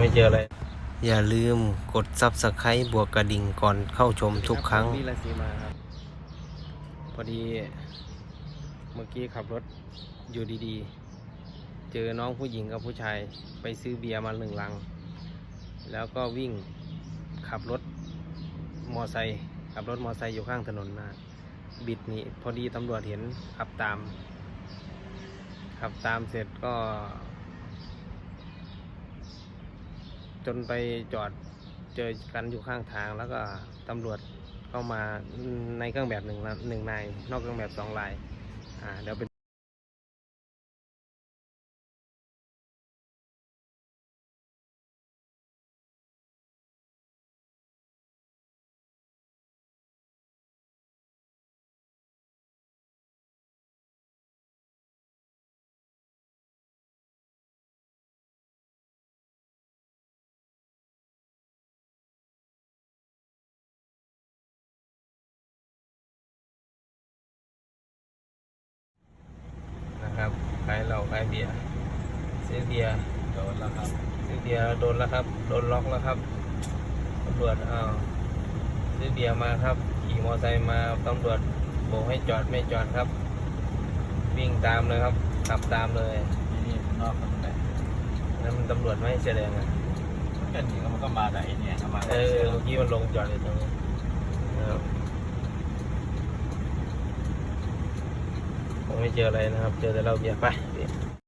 ไม่เจออะไร อย่าลืมกด Subscribe บวกกระดิ่งก่อนเข้าชมทุกครั้งวิลาสีมาครับ พอดี เมื่อกี้ขับรถอยู่ดีๆ เจอน้องผู้หญิงกับผู้ชายไปซื้อเบียร์มาหนึ่งลัง แล้วก็วิ่งขับรถมอไซค์ขับรถมอไซค์อยู่ข้างถนนมาบิดหนี่พอดีตำรวจเห็นขับตาม ขับตามเสร็จก็ จนไปจอดเจอกันอยู่ข้างทาง แล้วก็ตำรวจเข้ามาในเครื่องแบบหนึ่งหนึ่งนายนอกเครื่องแบบสองลายอ่าเดี๋ยวเป็น ขายเหล้าขายเบียร์ซื้อเบียร์โดนแล้วครับซื้อเบียร์โดนแล้วครับโดนล็อกแล้วครับตำรวจอ้าวซื้อเบียร์มาครับขี่มอเตอร์ไซค์มาตำรวจโบกให้จอดไม่จอดครับ วิ่งตามเลยครับขับตามเลยนี่นอกมันแต่นั่นมันตำรวจไม่ให้แสดงอะกันนี่ก็มันก็มาแต่ไอ้เนี่ยเข้ามาเออเมื่อกี้มันลงจอดอยู่ตรงนี้นะครับผม ไม่เจออะไรนะครับ เจอแต่เราเบียร์ไป